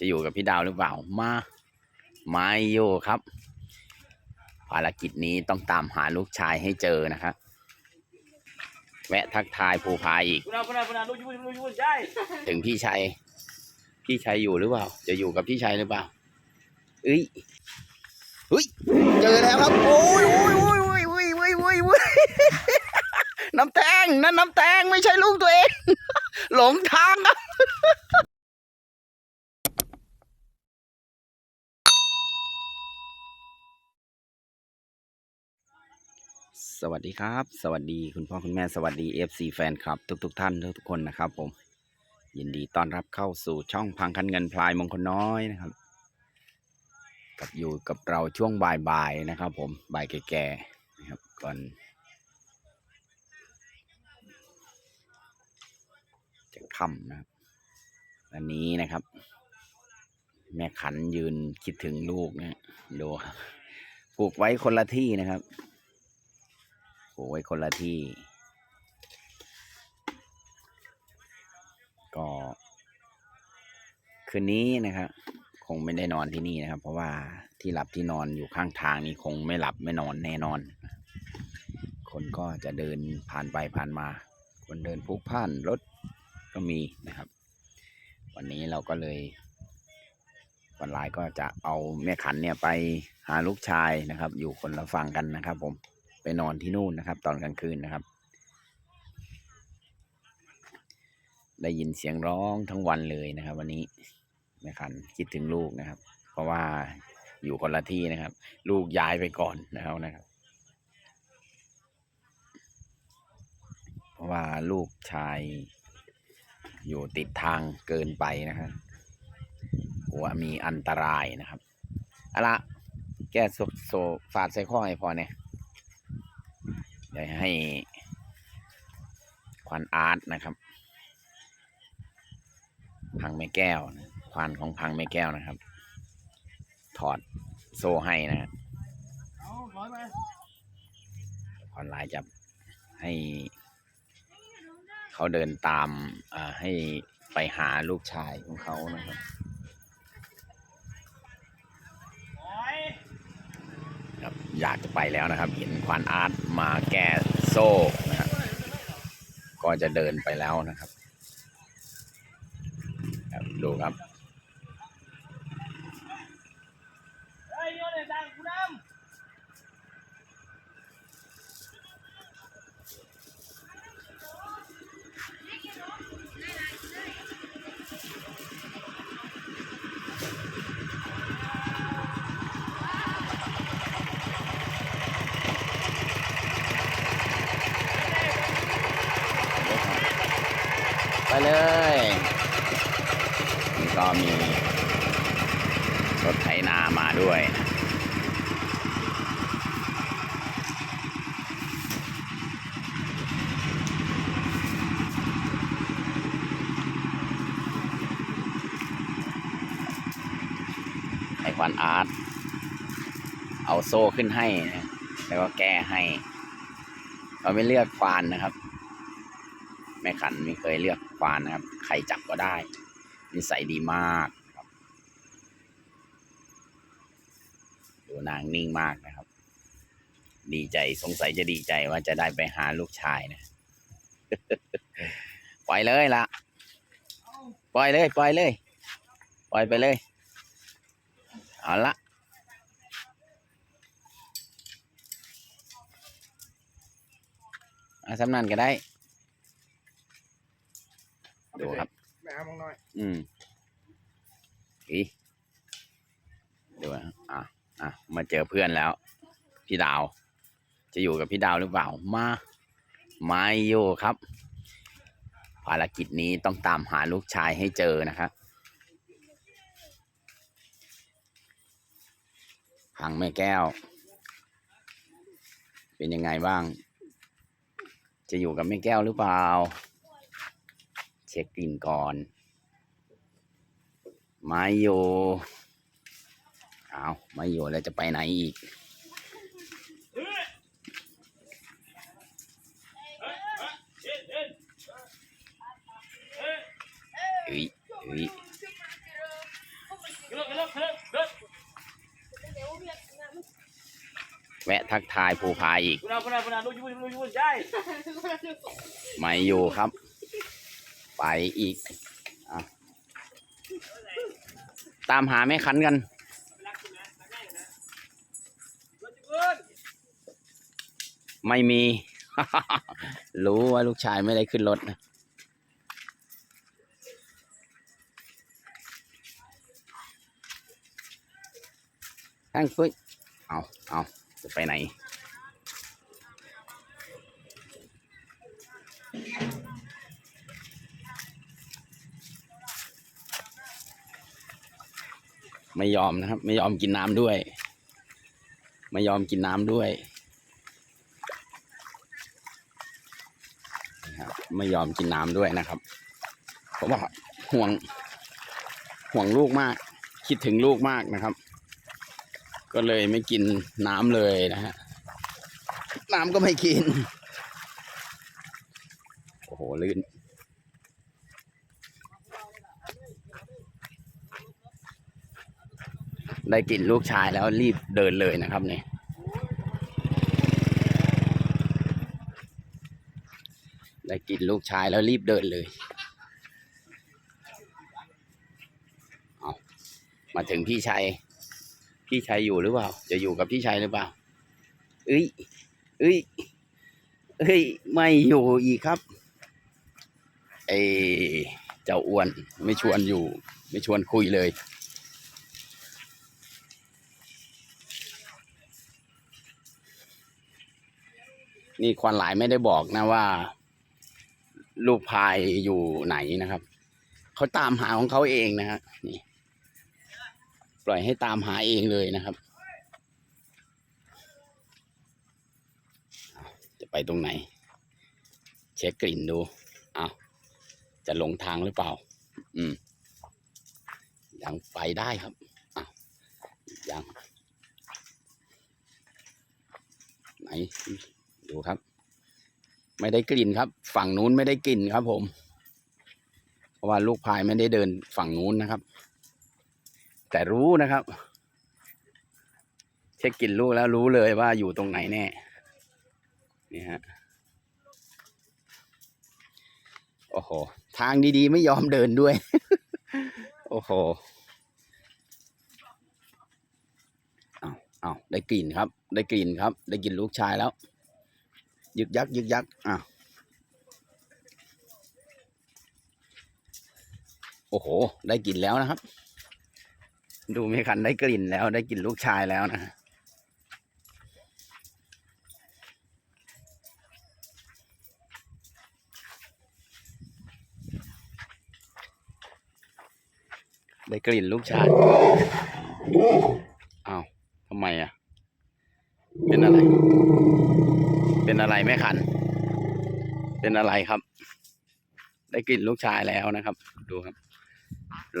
จะอยู่กับพี่ดาวหรือเปล่ามาไม่อยู่ครับ ภารกิจนี้ต้องตามหาลูกชายให้เจอนะครับแวะทักทายภูพาอีกคุณอาคุณอาคุณอาลูกยุ่นลูกยุ่นใช่ถึงพี่ชัย พี่ชัยอยู่หรือเปล่า จะอยู่กับพี่ชัยหรือเปล่าเอ้ยเฮ้ย เจอแล้วครับ โอ้ยโอ้ยโอ้ยโอ้ยโอ้ยโอ้ยโอ้ยโอ้ยน้ำแตงนั่นน้ำแตงไม่ใช่ลูกตัวเอง หลงทางครับ สวัสดีครับ สวัสดีคุณพ่อคุณแม่สวัสดี FC แฟนคลับ ทุกๆทท่านทุกๆคนนะครับผม ยินดีต้อนรับเข้าสู่ช่องพังคันเงินพลายมงคลน้อยนะครับ กับอยู่กับเราช่วงบ่ายๆนะครับ ผมบ่ายแก่ๆนะครับก่อน จะค่ำนะครับวันนี้นะครับ แม่ขันยืนคิดถึงลูกนะดูครับผูกไว้คนละที่นะครับ ผูกไว้คนละที่ ก็ คืนนี้นะครับ คงไม่ได้นอนที่นี่นะครับ เพราะว่าที่หลับที่นอนอยู่ข้างทางนี่คงไม่หลับไม่นอนแน่นอน คนก็จะเดินผ่านไปผ่านมา คนเดินพลุกพล่านรถก็มีนะครับ วันนี้เราก็เลยวันไลน์ก็จะเอาแม่ขันเนี่ยไปหาลูกชายนะครับ อยู่คนละฝั่งกันนะครับผม ไปนอนที่นู่นนะครับ ตอนกลางคืนนะครับ ได้ยินเสียงร้องทั้งวันเลยนะครับ วันนี้แม่ขันคิดถึงลูกนะครับ เพราะว่าอยู่คนละที่นะครับ ลูกย้ายไปก่อนนะครับนะครับ เพราะว่าลูกชายอยู่ติดทางเกินไปนะครับกลัวมีอันตรายนะครับเอาละแก้โซโซฝาดใส่ข้อให้พอเนี่ย เดี๋ยวให้ควันอาร์ตนะครับ พังแม่แก้วนะควานของพังแม่แก้วนะครับ ถอดโซ่ให้นะครับเอายไปออนลน์จะให้เขาเดินตามให้ไปหาลูกชายของเขานะครับ อยากจะไปแล้วนะครับ เห็นควานอาร์ตมาแก้โซ่นะครับ ก็จะเดินไปแล้วนะครับครับดูครับ นามาด้วยนะไอควันอาร์ตเอาโซ่ขึ้นให้นะแล้วก็แก้ให้ เราไม่เลือกควานนะครับ แม่ขันไม่เคยเลือกควานนะครับ ใครจับก็ได้นิสัยดีมากครับ ดูนางนิ่งมากนะครับ ดีใจสงสัยจะดีใจว่าจะได้ไปหาลูกชายนะ ปล่อยเลยละปล่อยเลย ปล่อยเลย ปล่อยไปเลย เอาละเอาสำนันก็ได้ ดูครับำแม่เอามองหน่อย อืมอีดูนะอะ อะมาเจอเพื่อนแล้ว พี่ดาว จะอยู่กับพี่ดาวหรือเปล่ามาไม่อยู่ครับ ภารกิจนี้ต้องตามหาลูกชายให้เจอนะครับพังแม่แก้ว เป็นยังไงบ้าง จะอยู่กับแม่แก้วหรือเปล่า เช็คกลิ่นก่อน ไม่อยู่ เอไม่อยู่แล้วจะไปไหนอีก เฮ้ยเแวะทักทายภูพายอีก ไม่อยู่ครับ ไปอีก ตามหาแม่คันกัน ไม่มี รู้ว่าลูกชายไม่ได้ขึ้นรถนะตั้งฟึ้ยเอาเอาจะไปไหน ไม่ยอมนะครับ ไม่ยอมกินน้ำด้วย ไม่ยอมกินน้ำด้วย นะครับ ไม่ยอมกินน้ำด้วยนะครับเพราะว่าห่วงห่วงลูกมาก คิดถึงลูกมากนะครับ ก็เลยไม่กินน้ำเลยนะฮะน้ำก็ไม่กิน โอ้โหลื่นได้กลิ่นลูกชายแล้วรีบเดินเลยนะครับเนี่ย ได้ กินลูกชายแล้วรีบเดินเลยเอามาถึงพี่ชัย พี่ชัยอยู่หรือเปล่า จะอยู่กับพี่ชัยหรือเปล่า เอ้ย เอ้ย เอ้ย ไม่อยู่อีกครับ เอเจ้าอ้วนไม่ชวนอยู่ ไม่ชวนคุยเลยนี่ควันหลายไม่ได้บอกนะว่า ลูกพายอยู่ไหนนะครับ เขาตามหาของเขาเองนะฮะนี่ ปล่อยให้ตามหาเองเลยนะครับ จะไปตรงไหน เช็คกลิ่นดูเอาวจะหลงทางหรือเปล่า อืม ยังไปได้ครับอ้าวยังไหนดูครับ ไม่ได้กลิ่นครับ ฝั่งนู้นไม่ได้กลิ่นครับ ผม เพราะว่าลูกพายไม่ได้เดินฝั่งนู้นนะครับ แต่รู้นะครับ เช็คกลิ่นลูกแล้วรู้เลยว่าอยู่ตรงไหนแน่นี่ฮะโอ้โห ทางดีๆ ไม่ยอมเดินด้วย โอ้โหเอาเอาได้กลิ่นครับ ได้กลิ่นครับ ได้กลิ่นลูกชายแล้ว ยึกยักยึกยักอะโอ้โห ได้กลิ่นแล้วนะครับ ดูไม่คันได้กลิ่นแล้ว ได้กลิ่นลูกชายแล้วนะได้กลิ่นลูกชายอ้าวทำไมอะ เป็นอะไร เป็นอะไรแม่คัน เป็นอะไรครับ ได้กลิ่นลูกชายแล้วนะครับ ดูครับ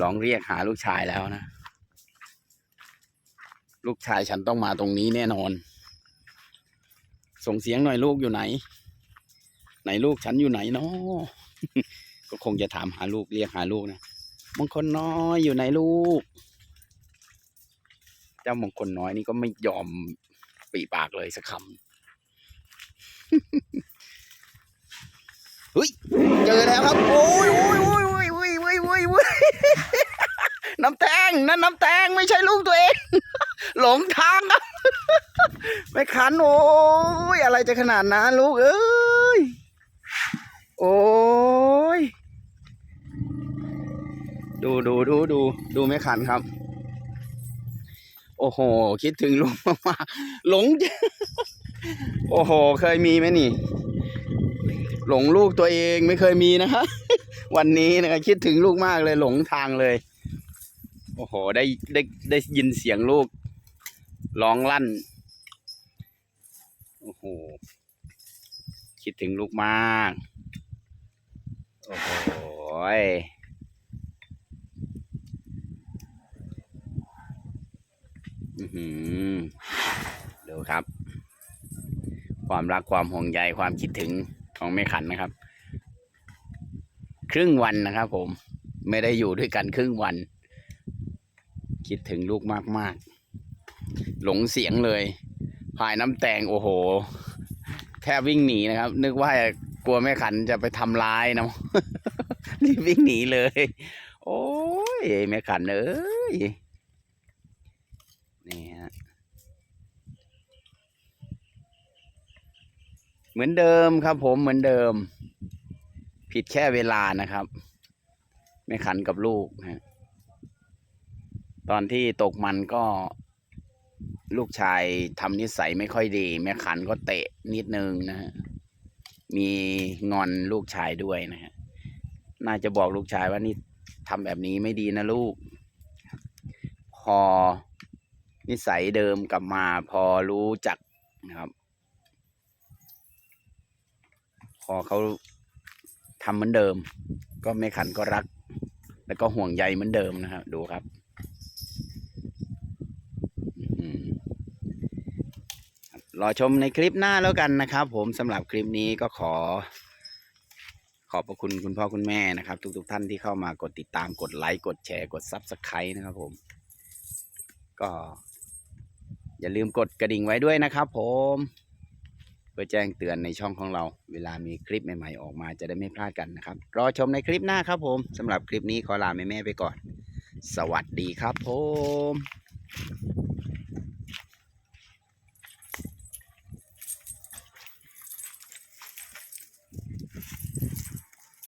ร้องเรียกหาลูกชายแล้วนะ ลูกชายฉันต้องมาตรงนี้แน่นอน ส่งเสียงหน่อยลูกอยู่ไหน ไหนลูกฉันอยู่ไหนเนาะก็คงจะถามหาลูกเรียกหาลูกนะมงคลน้อยอยู่ไหนลูก เจ้ามงคลน้อยนี่ก็ไม่ยอมปีปากเลยสักคำ เฮ้ยเจอแล้วครับ โอ้ยโอ้ยโอ้ยโอ้ยโอ้ยโอ้ยโอ้ยโอ้ยน้ำแตงนั่นน้ำแตงไม่ใช่ลูกตัวเอง หลงทางครับไม่ขันโอ้ยอะไรจะขนาดนั้นลูกเอ้ยโอ้ยดูดูดูดูดูไม่ขันครับ โอ้โห คิดถึงลูกมากๆหลง โอ้โห เคยมีไหมนี่ หลงลูกตัวเองไม่เคยมีนะฮะวันนี้นะครับคิดถึงลูกมากเลยหลงทางเลย โอ้โห ได้ได้ได้ยินเสียงลูกร้องลั่น โอ้โห คิดถึงลูกมาก โอ้โหยอื้อหือดูครับ ความรักความห่วงใยความคิดถึงของแม่ขันนะครับ ครึ่งวันนะครับ ผมไม่ได้อยู่ด้วยกันครึ่งวัน คิดถึงลูกมากๆ หลงเสียงเลย พายน้ำแตงโอ้โห แทบวิ่งหนีนะครับ นึกว่ากลัวแม่ขันจะไปทำร้ายนะรีบวิ่งหนีเลย โอ้ยแม่ขันเอ้ยนี่ฮะ เหมือนเดิมครับ ผมเหมือนเดิม ผิดแค่เวลานะครับแม่ขันกับลูกฮะตอนที่ตกมันก็ ลูกชายทำนิสัยไม่ค่อยดี แม่ขันก็เตะนิดนึงนะฮะมีงอนลูกชายด้วยนะฮะน่าจะบอกลูกชายว่านี่ทำแบบนี้ไม่ดีนะลูก พอนิสัยเดิมกลับมา พอรู้จักนะครับ พ อเขาทำเหมือนเดิม ก็แม่ขันก็รัก แล้วก็ห่วงใยเหมือนเดิมนะครับ ดูครับรอชมในคลิปหน้าแล้วกันนะครับ ผมสำหรับคลิปนี้ก็ขอ ขอบพระคุณคุณพ่อคุณแม่นะครับ ทุกๆทท่านที่เข้ามากดติดตามกดไลค์กดแชร์กดซับสไครต์นะครับผม ก็ อย่าลืมกดกระดิ่งไว้ด้วยนะครับผม เพื่อแจ้งเตือนในช่องของเรา เวลามีคลิปใหม่ๆออกมาจะได้ไม่พลาดกันนะครับ รอชมในคลิปหน้าครับผมสำหรับคลิปนี้ขอลาแม่ๆไปก่อน สวัสดีครับผม